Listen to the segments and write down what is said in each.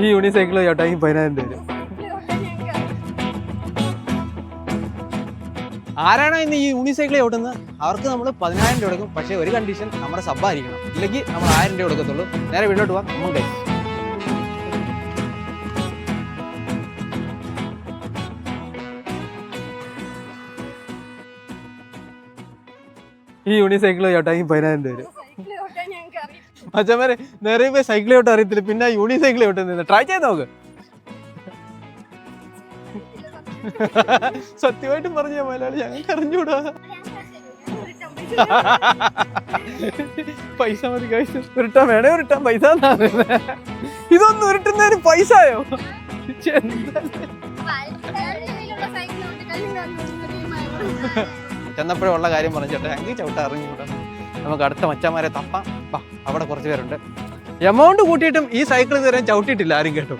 ഈ യൂണിസൈക്കിൾ ചവിട്ടാക്കി പതിനായിരം രൂപ വരും ആരാണോ ഇന്ന് ഈ യൂണിസൈക്കിൾ ചോട്ടുന്നത് അവർക്ക് നമ്മൾ പതിനായിരം രൂപ കൊടുക്കും. പക്ഷേ ഒരു കണ്ടീഷൻ നമ്മുടെ സബ്ബായിരിക്കണം ഇല്ലെങ്കിൽ നമ്മൾ ആയിരം രൂപ കൊടുക്കത്തുള്ളൂ. നേരെ വീട്ടിലോട്ട് പോകാം നമുക്ക് ഈ യൂണിസൈക്കിൾ ചവിട്ടാക്കി പതിനായിരം രൂപ വരും അച്ഛന്മാരെ നിറയെ പേര് സൈക്കിൾ ചവിട്ടാൻ അറിയത്തില്ല. പിന്നെ യൂണിസൈക്കിൾ നിന്ന് ട്രൈ ചെയ്ത്? നോക്ക്. സത്യമായിട്ടും പറഞ്ഞ മലയാളി? ഞങ്ങൾക്ക് അറിഞ്ഞൂടാ. പൈസ മതി കഴിച്ചു ഉരുട്ടാൻ വേണേ ഉരുട്ടാൻ. പൈസ. ഇതൊന്നും ഉരുട്ടുന്നതിന് പൈസയോ ചെന്നപ്പോഴുള്ള കാര്യം പറഞ്ഞു ചേട്ടാ ഞങ്ങൾക്ക് ചവിട്ട അറിഞ്ഞൂടാ. നമുക്ക് അടുത്ത മച്ചന്മാരെ തപ്പാം. വാ അവിടെ കുറച്ച് പേരുണ്ട്. എമൗണ്ട് കൂട്ടിയിട്ടും ഈ സൈക്കിൾ ഇതുവരെ ചവിട്ടിയിട്ടില്ല ആരും കേട്ടോ.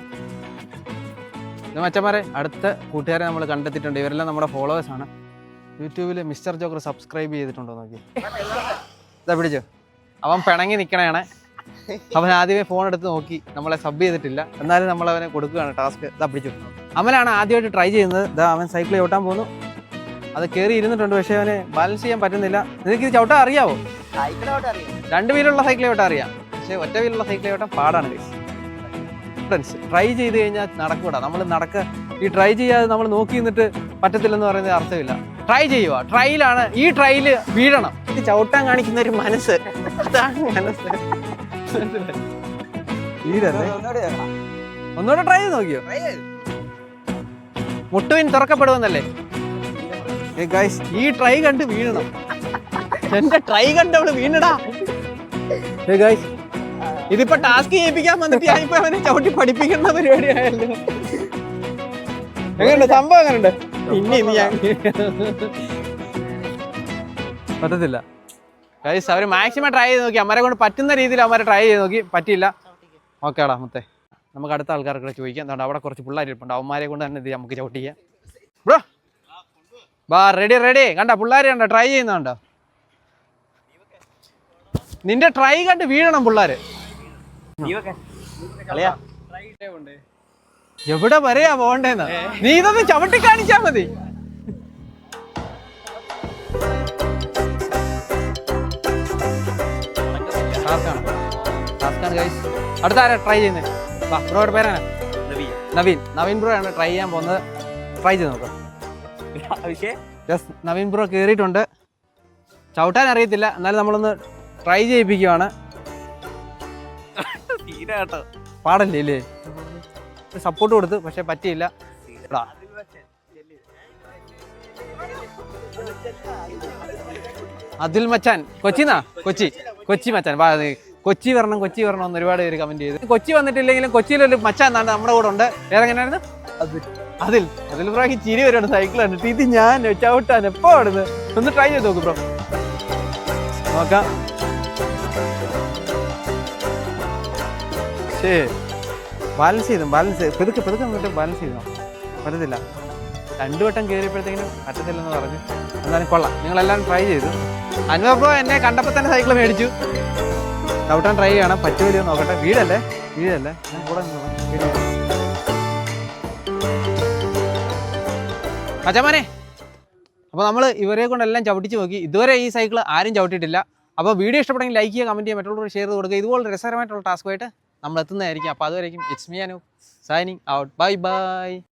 മച്ചന്മാരെ അടുത്ത കൂട്ടുകാരെ നമ്മൾ കണ്ടെത്തിയിട്ടുണ്ട്. ഇവരെല്ലാം നമ്മുടെ ഫോളോവേഴ്സ് ആണ്. യൂട്യൂബിൽ മിസ്റ്റർ ജോക്കർ സബ്സ്ക്രൈബ് ചെയ്തിട്ടുണ്ടോ നോക്കി. ഇതാ പിടിച്ചോ. അവൻ പിണങ്ങി നിൽക്കണേ അവൻ ആദ്യമേ ഫോൺ എടുത്ത് നോക്കി. നമ്മളെ സബ് ചെയ്തിട്ടില്ല. എന്നാലും നമ്മൾ അവനെ കൊടുക്കുകയാണ് ടാസ്ക് ഇതാ പിടിച്ചു. അമലാണ് ആദ്യമായിട്ട് ട്രൈ ചെയ്യുന്നത്. ഇതാ അവൻ സൈക്കിൾ ചവിട്ടാൻ പോകുന്നു. അത് കയറി ഇരുന്നിട്ടുണ്ട് പക്ഷേ അവന് ബാലൻസ് ചെയ്യാൻ പറ്റുന്നില്ല. നിനക്ക് ഇത് ചവിട്ടാൻ അറിയാവോ? രണ്ട് വീലുള്ള സൈക്കിൾ ചവിട്ടാൻ അറിയാം. പക്ഷേ ഒറ്റ വീലുള്ള സൈക്കിൾ ചവിട്ടാൻ പാടാണ് ഫ്രണ്ട്സ് ട്രൈ ചെയ്ത് കഴിഞ്ഞാൽ നടക്കൂടാ. നമ്മൾ നടക്ക ഈ ട്രൈ ചെയ്യാതെ നമ്മൾ നോക്കി നിന്നിട്ട് പറ്റത്തില്ലെന്ന് പറയുന്നത് അർത്ഥമില്ല. ട്രൈ ചെയ്യുക. ട്രൈയിലാണ് ഈ ട്രൈയിൽ വീഴണം. ഇത് ചവിട്ടാൻ കാണിക്കുന്ന ഒരു മനസ്സ്. അതാണ് മനസ്സ്. ഒന്നുകൂടെ ട്രൈ ചെയ്ത് നോക്കിയോ? മുട്ടുവിൻ തുറക്കപ്പെടുമെന്നല്ലേ? ഗൈസ് ഈ ട്രൈ കണ്ട് വീഴണം. എന്റെ ട്രൈ കണ്ട് അവൾ വീണടാ ഗൈസ് ഇതിപ്പോ ടാസ്ക് ചെയ്യിപ്പിക്കാൻ വന്നിട്ട് ഞാനിപ്പോ അവനെ ചവിട്ടി പഠിപ്പിക്കുന്ന പരിപാടി ആയല്ലോ എങ്ങനെയുണ്ട്? സംഭവം എങ്ങനെയുണ്ട്? ഇനി ഇനി ഞാൻ പറ്റത്തില്ല. ഗൈസ് അവർ മാക്സിമം ട്രൈ ചെയ്ത് നോക്കി. അമ്മരെ കൊണ്ട് പറ്റുന്ന രീതിയിൽ അമ്മരെ ട്രൈ ചെയ്ത് നോക്കി. പറ്റിയില്ല. ഓക്കേടാ മുത്തേ. നമുക്ക് അടുത്ത ആൾക്കാർക്ക് ചോദിക്കാം. എന്താണ് അവിടെ കുറച്ച് പിള്ളേർ ഇരിപ്പുണ്ട്. അവന്മാരെ കൊണ്ട് തന്നെ ഇത് നമുക്ക് ചവിട്ടിക്കാം. ബ്രോ ബാ റെഡി റെഡി കണ്ട പിള്ളേർ കണ്ട ട്രൈ ചെയ്യുന്നുണ്ടോ? നിന്റെ ട്രൈ കണ്ട് വീഴണം പിള്ളേര്. എവിടെ വരെയാ പോകണ്ടേന്ന്? നീ ഇതൊന്ന് ചവിട്ടി കാണിച്ചാ മതി. ടാസ്കാണ് ടാസ്കാണ് ഗൈസ് അടുത്ത ആരാ ട്രൈ ചെയ്യുന്നത് വാ ബ്രോയുടെ പേരാണ്. നവീൻ. നവീൻ. ബ്രോ ആണ് ട്രൈ ചെയ്യാൻ പോകുന്നത്. ട്രൈ ചെയ്ത് നോക്കാം. നവീൻ ബ്രോ കയറിയിട്ടുണ്ട് ചവിട്ടാൻ അറിയത്തില്ല. എന്നാലും നമ്മളൊന്ന് ട്രൈ ചെയ്യിപ്പിക്കുവാണ്. പാടല്ലേ ഇല്ലേ? സപ്പോർട്ട് കൊടുത്ത് പക്ഷെ പറ്റിയില്ല. അതിൽ മച്ചാൻ കൊച്ചിന്നാ? കൊച്ചി. കൊച്ചി മച്ചാൻ. കൊച്ചി വരണം കൊച്ചി വരണം എന്ന് ഒരുപാട് പേര് കമന്റ് ചെയ്ത്. കൊച്ചി വന്നിട്ടില്ലെങ്കിലും കൊച്ചിയിലൊരു മച്ചാൻ എന്നാണ് നമ്മുടെ കൂടെ ഉണ്ട്. വേറെങ്ങനെയായിരുന്നു അതിൽ അതിൽ പ്രാവശ്യം ചിരി വരുവാണ് സൈക്കിൾ കണ്ടിട്ട് ഇത് ഞാൻ ചവിട്ടാൻ എപ്പോ ഒന്ന് ട്രൈ ചെയ്ത് നോക്ക് ബ്രോ നോക്കാം. ബാലൻസ് ചെയ്തു ബാലൻസ് പെതുക്കെ പെതുക്കെ എന്നിട്ട് ബാലൻസ് ചെയ്തു. പറ്റത്തില്ല. രണ്ടു വട്ടം കയറിയപ്പോഴത്തേക്കിനും പറ്റത്തില്ലെന്ന് പറഞ്ഞു. എന്നാലും കൊള്ളാം. നിങ്ങളെല്ലാം ട്രൈ ചെയ്തു. അനുഭവ ബ്രോ എന്നെ കണ്ടപ്പോൾ തന്നെ സൈക്കിൾ മേടിച്ചു. ചവിട്ടാൻ ട്രൈ ചെയ്യണം. പറ്റുമല്ലോ നോക്കട്ടെ. വീടല്ലേ? വീടല്ലേ? ഞാൻ കൂടെ അച്ചമാനെ അപ്പോൾ നമ്മൾ ഇവരെ കൊണ്ടെല്ലാം ചവിട്ടിച്ച് നോക്കി. ഇതുവരെ ഈ സൈക്കിൾ ആരും ചവിട്ടിയിട്ടില്ല. അപ്പോൾ വീഡിയോ ഇഷ്ടപ്പെടുമെങ്കിൽ ലൈക്ക് ചെയ്യുക കമന്റ് ചെയ്യുക മറ്റുള്ളവർ ഷെയർ കൊടുക്കുക. ഇതുപോലെ രസകരമായിട്ടുള്ള ടാസ്കുമായിട്ട് നമ്മൾ എത്തുന്നതായിരിക്കും അപ്പോൾ അതുവരെയും it's me Anu signing out bye bye